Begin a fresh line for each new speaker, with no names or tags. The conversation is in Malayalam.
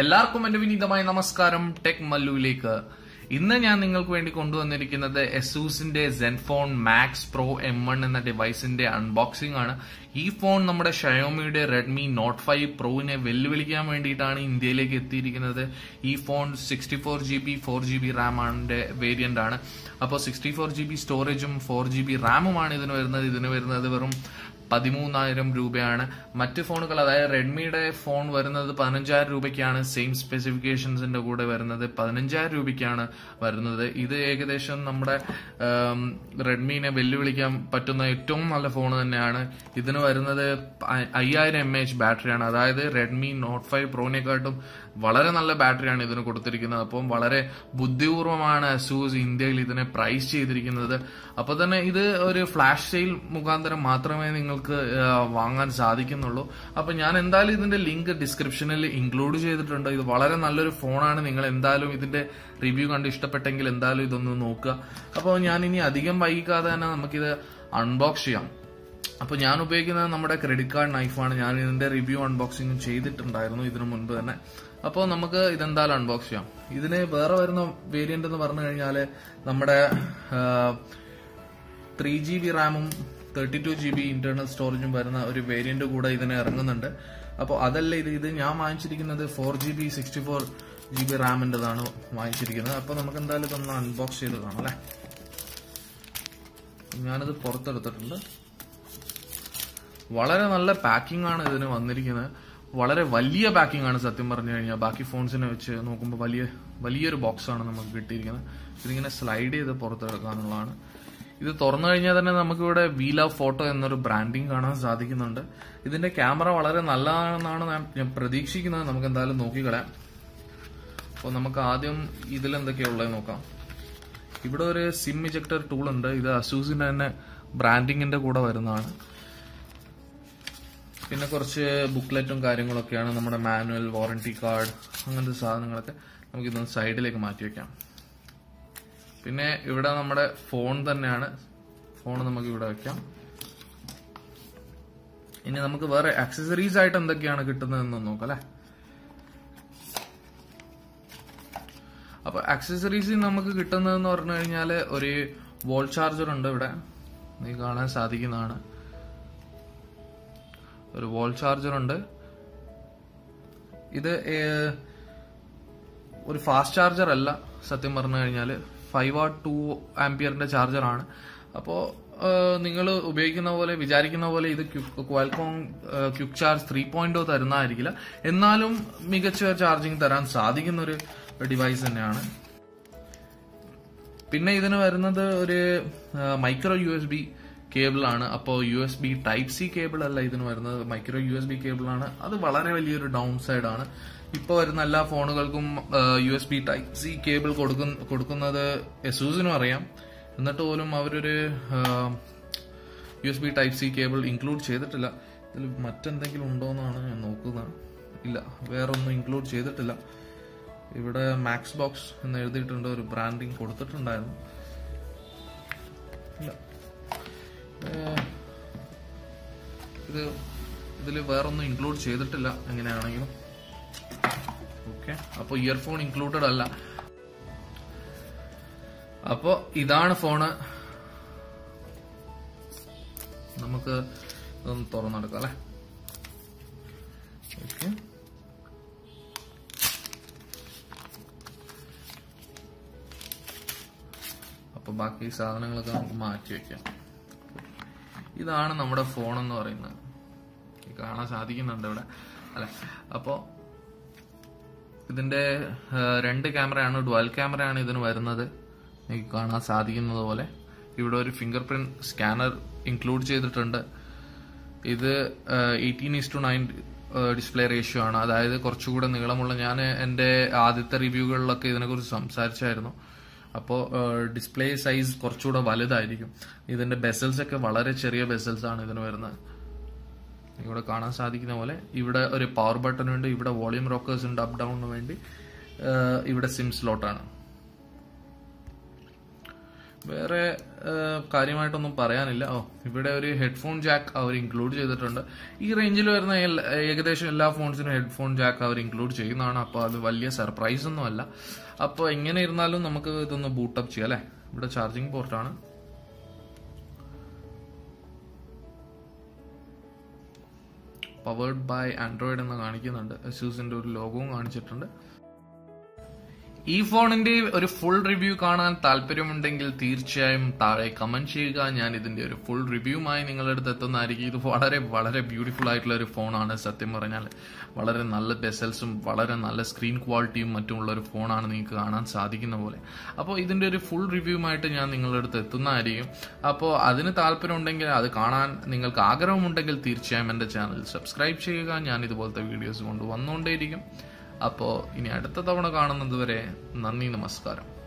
എല്ലാവർക്കും എന്റെ വിനീതമായ നമസ്കാരം. ടെക് മല്ലുവിലേക്ക്. ഇന്ന് ഞാൻ നിങ്ങൾക്ക് വേണ്ടി കൊണ്ടുവന്നിരിക്കുന്നത് എസൂസിന്റെ ZenFone Max Pro M one എന്ന ഡിവൈസിന്റെ അൺബോക്സിംഗ് ആണ്. ഈ ഫോൺ നമ്മുടെ ഷയോമിയുടെ റെഡ്മി നോട്ട് ഫൈവ് പ്രോവിനെ വെല്ലുവിളിക്കാൻ വേണ്ടിയിട്ടാണ് ഇന്ത്യയിലേക്ക് എത്തിയിരിക്കുന്നത്. ഈ phone sixty four G B four G B റാമിന്റെ variant ആണ്. അപ്പോൾ സിക്സ്റ്റി ഫോർ ജി ബി സ്റ്റോറേജും ഫോർ ജി ബി റാമുമാണ് ഇതിന് വരുന്നത്. ഇതിന് വരുന്നത് വെറും പതിമൂന്നായിരം രൂപയാണ്. മറ്റ് ഫോണുകൾ അതായത് റെഡ്മിയുടെ ഫോൺ വരുന്നത് പതിനഞ്ചായിരം രൂപയ്ക്കാണ്. സെയിം സ്പെസിഫിക്കേഷൻസിന്റെ കൂടെ വരുന്നത് പതിനഞ്ചായിരം രൂപയ്ക്കാണ് വരുന്നത്. ഇത് ഏകദേശം നമ്മുടെ റെഡ്മിനെ വെല്ലുവിളിക്കാൻ പറ്റുന്ന ഏറ്റവും നല്ല ഫോൺ തന്നെയാണ്. ഇതിന് വരുന്നത് അയ്യായിരം എം എച്ച് ബാറ്ററിയാണ്. അതായത് റെഡ്മി നോട്ട് ഫൈവ് പ്രോനെക്കാട്ടും വളരെ നല്ല ബാറ്ററിയാണ് ഇതിന് കൊടുത്തിരിക്കുന്നത്. അപ്പം വളരെ ബുദ്ധിപൂർവമാണ് അസൂസ് ഇന്ത്യയിൽ ഇതിനെ പ്രൈസ് ചെയ്തിരിക്കുന്നത്. അപ്പൊ തന്നെ ഇത് ഒരു ഫ്ലാഷ് സെയിൽ മുഖാന്തരം മാത്രമേ നിങ്ങൾക്ക് വാങ്ങാൻ സാധിക്കുന്നുള്ളൂ. അപ്പൊ ഞാൻ എന്തായാലും ഇതിന്റെ ലിങ്ക് ഡിസ്ക്രിപ്ഷനിൽ ഇൻക്ലൂഡ് ചെയ്തിട്ടുണ്ട്. ഇത് വളരെ നല്ലൊരു ഫോണാണ്. നിങ്ങൾ എന്തായാലും ഇതിന്റെ റിവ്യൂ കണ്ട് ഇഷ്ടപ്പെട്ടെങ്കിൽ എന്തായാലും ഇതൊന്ന് നോക്കുക. അപ്പോൾ ഞാൻ ഇനി അധികം വൈകിക്കാതെ തന്നെ നമുക്കിത് അൺബോക്സ് ചെയ്യാം. അപ്പോൾ ഞാൻ ഉപയോഗിക്കുന്നത് നമ്മുടെ ക്രെഡിറ്റ് കാർഡ് നൈഫാണ് ഞാൻ ഇതിന്റെ റിവ്യൂ അൺബോക്സിംഗ് ചെയ്തിട്ടുണ്ടായിരുന്നു ഇതിനു മുൻപ് തന്നെ. അപ്പോൾ നമുക്ക് ഇതെന്തായാലും അൺബോക്സ് ചെയ്യാം. ഇതിന് വേറെ വരുന്ന വേരിയന്റ് എന്ന് പറഞ്ഞു കഴിഞ്ഞാൽ നമ്മുടെ ത്രീ ജി ബി റാമും thirty two G B internal സ്റ്റോറേജും വരുന്ന ഒരു വേരിയന്റ് കൂടെ ഇതിന് ഇറങ്ങുന്നുണ്ട്. അപ്പോൾ അതല്ല ഇത് ഇത് ഞാൻ വാങ്ങിച്ചിരിക്കുന്നത് four G B sixty four G B റാമിന്റെതാണ് വാങ്ങിച്ചിരിക്കുന്നത്. അപ്പോൾ നമുക്ക് എന്തായാലും ഇതൊന്ന് അൺബോക്സ് ചെയ്ത് കാണാം അല്ലേ? ഞാനത് പുറത്തെടുത്തിട്ടുണ്ട്. വളരെ നല്ല പാക്കിംഗ് ആണ് ഇതിന് വന്നിരിക്കുന്നത്. വളരെ വലിയ പാക്കിംഗ് ആണ് സത്യം പറഞ്ഞു കഴിഞ്ഞാൽ. ബാക്കി ഫോൺസിനെ വെച്ച് നോക്കുമ്പോൾ വലിയ വലിയൊരു ബോക്സാണ് നമുക്ക് കിട്ടിയിരിക്കുന്നത്. ഇതിങ്ങനെ സ്ലൈഡ് ചെയ്ത് പുറത്തെടുക്കാനുള്ളതാണ്. ഇത് തുറന്നു കഴിഞ്ഞാൽ തന്നെ നമുക്കിവിടെ വി ലവ് ഫോട്ടോ എന്നൊരു ബ്രാൻഡിങ് കാണാൻ സാധിക്കുന്നുണ്ട്. ഇതിന്റെ ക്യാമറ വളരെ നല്ലതാണെന്നാണ് ഞാൻ പ്രതീക്ഷിക്കുന്നത്. നമുക്ക് എന്തായാലും നോക്കിക്കളയാം അപ്പോൾ നമുക്ക് ആദ്യം ഇതിൽ എന്തൊക്കെയുള്ളത് നോക്കാം. ഇവിടെ ഒരു സിം ഇജക്ടർ ടൂൾ ഉണ്ട്. ഇത് അസൂസിന്റെ തന്നെ ബ്രാൻഡിങ്ങിന്റെ കൂടെ വരുന്നതാണ്. പിന്നെ കുറച്ച് ബുക്ക്ലെറ്റും കാര്യങ്ങളൊക്കെയാണ് നമ്മുടെ മാനുവൽ വാറണ്ടി കാർഡ് അങ്ങനത്തെ സാധനങ്ങളൊക്കെ നമുക്കിതൊന്ന് സൈഡിലേക്ക് മാറ്റി വെക്കാം. പിന്നെ ഇവിടെ നമ്മുടെ ഫോൺ തന്നെയാണ്. ഫോൺ നമുക്ക് ഇവിടെ വെക്കാം. ഇനി നമുക്ക് വേറെ ആക്സസറീസ് ആയിട്ട് എന്തൊക്കെയാണ് കിട്ടുന്നതെന്ന് നോക്കാം അല്ലെ? അപ്പൊ ആക്സസറീസ് നമുക്ക് കിട്ടുന്നതെന്ന് പറഞ്ഞു കഴിഞ്ഞാൽ ഒരു വോൾ ചാർജർ ഉണ്ട് ഇവിടെ. നീ കാണാൻ സാധിക്കുന്നതാണ്. ഒരു വോൾ ചാർജർ ഉണ്ട്. ഇത് ഒരു ഫാസ്റ്റ് ചാർജർ അല്ല സത്യം പറഞ്ഞു കഴിഞ്ഞാൽ ഫൈവ് ആർ ടു ആംപിയറിന്റെ ചാർജറാണ് അപ്പോൾ നിങ്ങൾ ഉപയോഗിക്കുന്ന പോലെ വിചാരിക്കുന്ന പോലെ ഇത് Qualcomm quick charge three point തരുന്നതായിരിക്കില്ല. എന്നാലും മികച്ച ചാർജിങ് തരാൻ സാധിക്കുന്ന ഒരു ഡിവൈസ് തന്നെയാണ്. പിന്നെ ഇതിന് വരുന്നത് ഒരു മൈക്രോ യു എസ് ബി. കേബിളാണ്. അപ്പോൾ U S B type C cable അല്ല ഇതിന് വരുന്നത്. Micro U S B cable ആണ് അത് വളരെ വലിയൊരു ഡൗൺ സൈഡ് ആണ്. ഇപ്പോൾ വരുന്ന എല്ലാ ഫോണുകൾക്കും U S B type C cable കൊടുക്കുന്ന കൊടുക്കുന്നത് എസൂസിനും അറിയാം. എന്നിട്ട് പോലും അവരൊരു U S B type C cable include ചെയ്തിട്ടില്ല. ഇതിൽ മറ്റെന്തെങ്കിലും ഉണ്ടോ എന്നാണ് ഞാൻ നോക്കുന്നത്. ഇല്ല വേറെ ഒന്നും ഇൻക്ലൂഡ് ചെയ്തിട്ടില്ല. ഇവിടെ മാക്സ് ബോക്സ് എന്ന് എഴുതിയിട്ടുണ്ട്. ഒരു ബ്രാൻഡിങ് കൊടുത്തിട്ടുണ്ടായിരുന്നു. ഇല്ല. ഇത് ഇതിൽ വേറൊന്നും ഇൻക്ലൂഡ് ചെയ്തിട്ടില്ല എങ്ങനെയാണെങ്കിലും. ഓക്കെ അപ്പോൾ ഇയർഫോൺ ഇൻക്ലൂഡഡ് അല്ല. അപ്പോൾ ഇതാണ് ഫോണ് നമുക്ക് ഇതൊന്ന് തുറന്നെടുക്കാം അല്ലേ? ഓക്കെ അപ്പൊ ബാക്കി സാധനങ്ങളൊക്കെ നമുക്ക് മാറ്റി വെക്കാം. ഇതാണ് നമ്മുടെ ഫോൺ എന്ന് പറയുന്നത്. കാണാൻ സാധിക്കുന്നുണ്ട് ഇവിടെ. അല്ലെ? അപ്പോ ഇതിന്റെ രണ്ട് ക്യാമറയാണ് ഡുവൽ ക്യാമറയാണ് ഇതിന് വരുന്നത്. എനിക്ക് കാണാൻ സാധിക്കുന്നത് പോലെ. ഇവിടെ ഒരു ഫിംഗർ പ്രിന്റ് സ്കാനർ ഇൻക്ലൂഡ് ചെയ്തിട്ടുണ്ട്. ഇത് eighteen is to nine display ratio ആണ്. അതായത് കുറച്ചുകൂടെ നീളമുള്ള. ഞാൻ എന്റെ ആദ്യത്തെ റിവ്യൂകളിലൊക്കെ ഇതിനെക്കുറിച്ച് സംസാരിച്ചായിരുന്നു. അപ്പോൾ ഡിസ്പ്ലേ സൈസ് കുറച്ചുകൂടെ വലുതായിരിക്കും. ഇതിന്റെ ബെസൽസ് ഒക്കെ വളരെ ചെറിയ ബെസൽസ് ആണ് ഇതിന് വരുന്നത്. ഇവിടെ കാണാൻ സാധിക്കുന്ന പോലെ ഇവിടെ ഒരു പവർ ബട്ടൺ ഉണ്ട് ഇവിടെ വോളിയം റോക്കേഴ്സ് ഉണ്ട് അപ്പ് ഡൗണിന് വേണ്ടി ഇവിടെ സിം സ്ലോട്ടാണ് വേറെ കാര്യമായിട്ടൊന്നും പറയാനില്ല. ഓ ഇവിടെ ഒരു ഹെഡ്ഫോൺ ജാക്ക് അവർ ഇൻക്ലൂഡ് ചെയ്തിട്ടുണ്ട്. ഈ റേഞ്ചിൽ വരുന്ന ഏകദേശം എല്ലാ ഫോൺസിനും ഹെഡ്ഫോൺ ജാക്ക് അവർ ഇൻക്ലൂഡ് ചെയ്യുന്നതാണ്. അപ്പോൾ അത് വലിയ സർപ്രൈസ് ഒന്നും അല്ല. അപ്പോൾ എങ്ങനെ ഇരുന്നാലും നമുക്ക് ഇതൊന്ന് ബൂട്ടപ്പ് ചെയ്യാം അല്ലേ? ഇവിടെ ചാർജിങ് പോർട്ടാണ് പവേർഡ് ബൈ ആൻഡ്രോയിഡ് എന്ന് കാണിക്കുന്നുണ്ട്. അസ്യൂസിന്റെ ഒരു ലോഗവും കാണിച്ചിട്ടുണ്ട്. ഈ ഫോണിന്റെ ഒരു ഫുൾ റിവ്യൂ കാണാൻ താല്പര്യമുണ്ടെങ്കിൽ തീർച്ചയായും താഴെ കമന്റ് ചെയ്യുക. ഞാൻ ഇതിന്റെ ഒരു ഫുൾ റിവ്യൂമായി നിങ്ങളുടെ അടുത്ത് എത്തുന്നതായിരിക്കും. ഇത് വളരെ വളരെ ബ്യൂട്ടിഫുൾ ആയിട്ടുള്ള ഒരു ഫോണാണ് സത്യം പറഞ്ഞാൽ വളരെ നല്ല ബെസൽസും വളരെ നല്ല സ്ക്രീൻ ക്വാളിറ്റിയും മറ്റുമുള്ള ഒരു ഫോണാണ് നിങ്ങൾക്ക് കാണാൻ സാധിക്കുന്ന പോലെ. അപ്പോൾ ഇതിന്റെ ഒരു ഫുൾ റിവ്യൂമായിട്ട് ഞാൻ നിങ്ങളുടെ അടുത്ത് എത്തുന്നതായിരിക്കും. അപ്പോൾ അതിന് താല്പര്യമുണ്ടെങ്കിൽ അത് കാണാൻ നിങ്ങൾക്ക് ആഗ്രഹമുണ്ടെങ്കിൽ തീർച്ചയായും എന്റെ ചാനൽ സബ്സ്ക്രൈബ് ചെയ്യുക. ഞാൻ ഇതുപോലത്തെ വീഡിയോസ് കൊണ്ട് വന്നുകൊണ്ടേയിരിക്കും. അപ്പോൾ ഇനി അടുത്ത തവണ കാണുന്നത് വരെ നന്ദി നമസ്കാരം.